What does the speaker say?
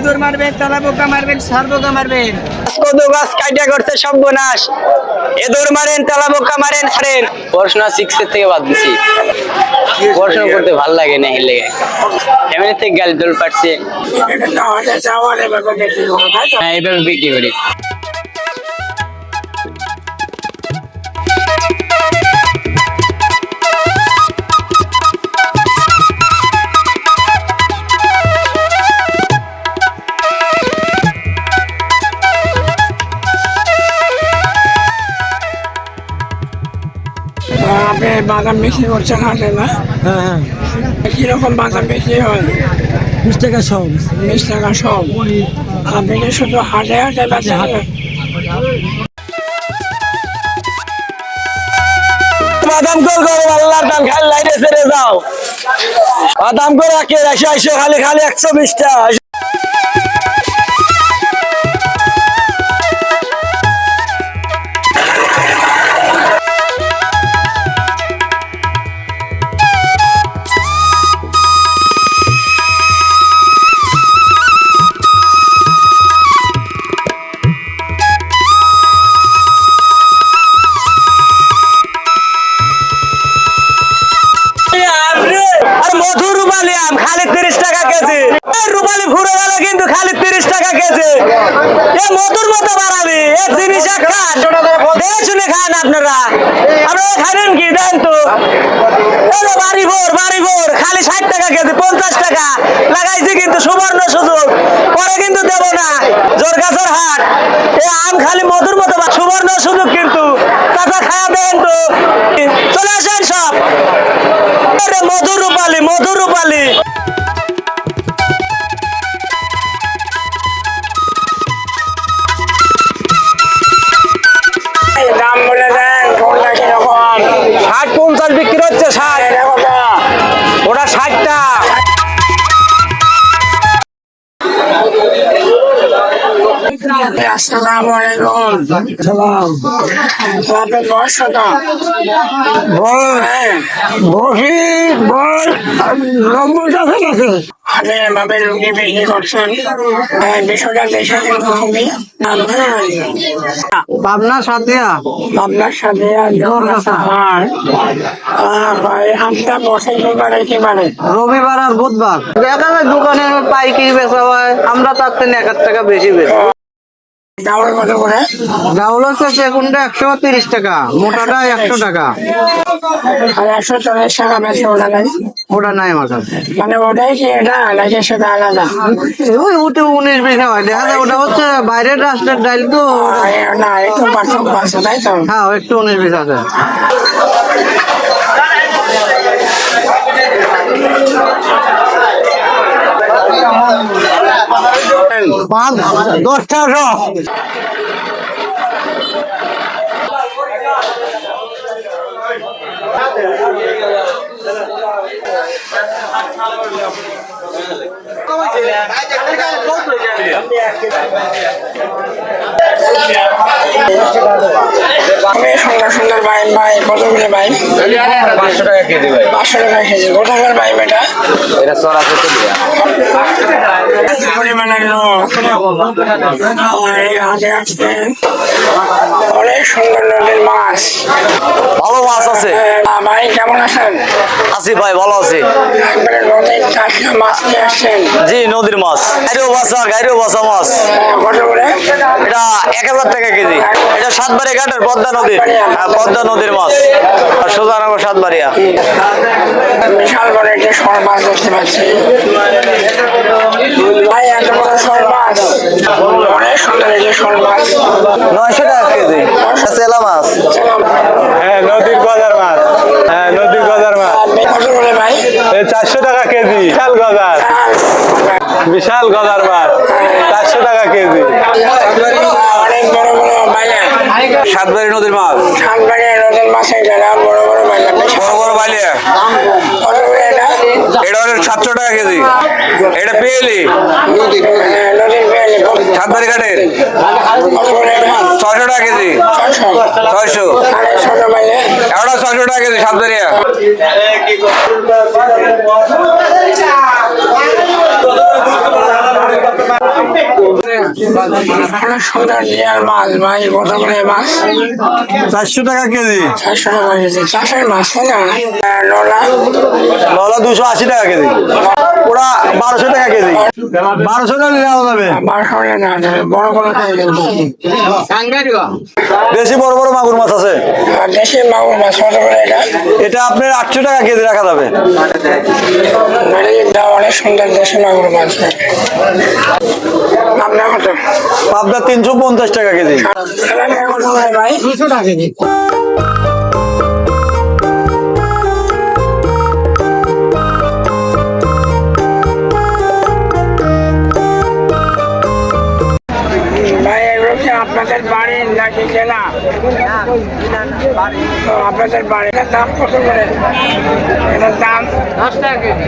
ইঁদুর মারবেন তালা বোকা মারবেন সার বোকা মারবেন কত গাছ কাটিয়া করছে সর্বনাশ এদুর মারেন তেলা বোকা মারেন ছাড়েন পড়াশোনা সিক্সের থেকে বাদ দিছি পড়াশোনা করতে ভালো লাগে না হেলে ফ্যামিলি থেকে গালি দোল পাচ্ছে হ্যাঁ এইভাবে বিক্রি করি বাদাম বিক্রি করছেন হাটে না? হ্যাঁ হ্যাঁ। কীরকম বাদাম বিক্রি হয়? বিশ টাকা সব। বিশ টাকা সব। আপনি কি শুধু হাটে হাটে বেচেন বাদাম কর করো আল্লাহর দাম খালি ছেড়ে যাও। বাদাম করে রাখে এসে খালি খালি একশো বিশটা মধুর মতো বাড়াবি এ জিনিস খান। শুনে খান আপনারা। আপনারা খাবেন কি? দেন তো। বাড়ি ভোর বাড়ি ভোর খালি ষাট টাকা কেজি, পঞ্চাশ টাকা। লাগাইছি কিন্তু সুবর্ণ সুযোগ। পরে কিন্তু দেব না। জোর গাছের হাট। এ আম খালি মধুর মতো সুবর্ণ সুযোগ কিন্তু। চাচা খায়া দেন তো। চলে আসেন সব। মধুর রূপালি মধুর রূপালি। আসসালামু আলাইকুম আপনার বয়স কত বসি বয়স নব্বই টাকা আছে আপনি এভাবে রুগী বিক্রি করছেন বিষয়টা দেশে কিন্তু খুবই পাবনা সাতিয়া আপনার সাথে জোর আর হাতটা বসে কি কি রবিবার আর বুধবার। দেখা যায় দোকানে পাইকারি বেচা হয় আমরা তার থেকে এক হাজার টাকা বেশি বেচি। ডাউল কত করে ডাউল হচ্ছে সেগুনটা একশো তিরিশ টাকা মোটাটা একশো টাকা। আর একশো চল্লিশ টাকা বেশি ওটা নাই ওটা নাই আমার কাছে। মানে ওটাই কি এটা? নাকি সেটা আলাদা? ওই উনিশ বিঘা হয়। দেখা যায় ওটা হচ্ছে বাইরের রাষ্ট্রের ডাইল তো। না একটু পার্থক্য আছে তাই তো? হ্যাঁ একটু উনিশ বিঘা আছে। পাঁচ দশটা আমি সুন্দর সুন্দর বাইক ভাই কতগুলো বাইক পাঁচশো টাকা কেজি ভাই। পাঁচশো টাকা কেজি কোথাকার বাইক এটা। এটা চড়া করতে know. অনেক সুন্দর নদীর মাছ ভালো মাছ আছে। ভাই কেমন আছেন আছি ভাই, ভালো আছি। নদীর মাছ। জি নদীর মাছ বাসা মাছ। এটা এক হাজার টাকা কেজি। এটা সাতবাড়ি ঘাটের পদ্মা নদীর হ্যাঁ পদ্মা নদীর মাছ। আর সোজানগর সাতবাড়িয়া। বিশাল বড় একটি শোল মাছ দেখতে পাচ্ছি। ভাই, এত বড় শোল মাছ। অনেক সুন্দর একটি শোল মাছ নয়শো টাকা কেজি। চেলা মাছ। হ্যাঁ নদীর গজার মাছ। হ্যাঁ নদীর মাছ। ভাই? চারশো টাকা কেজি। বিশাল গজার। বিশাল গজার মাছ। চারশো টাকা কেজি। অনেক বড় বড় বাইলা সাতবাড়ি নদীর মাছ। সাতবাড়ি নদীর মাছের যারা বড় বড় বাইলা বড় বড় বাইলিয়া সাতশো টাকা কেজি। এটা পেয়েলি করে এটা ছয়শো টাকা কেজি। ছয়শো। এটা ছয়শো টাকা কেজি সাতবাড়িয়া অনেক সুন্দর চারশো টাকা কেজি। চারশো টাকা কেজি চাষের মাছ লোলা ললা দুশো আশি টাকা কেজি। ওরা বারোশো টাকা নেওয়া যাবে বড় বড় খাই বেশি বড় বড় মাগুর মাছ আছে। আর দেশি মাগুর মাছ এটা? এটা আপনার আটশো টাকা কেজি রাখা যাবে। দাম অনেক সুন্দর দেশি মাগুর মাছ। পাবদা তিনশো পঞ্চাশ টাকা কেজি। ভাই দুশো টাকা কেজি। আপনাদের বাড়ির নাকি কেনা? তো আপনাদের বাড়ির দাম কত করে? এটার দাম? দশ টাকা কেজি।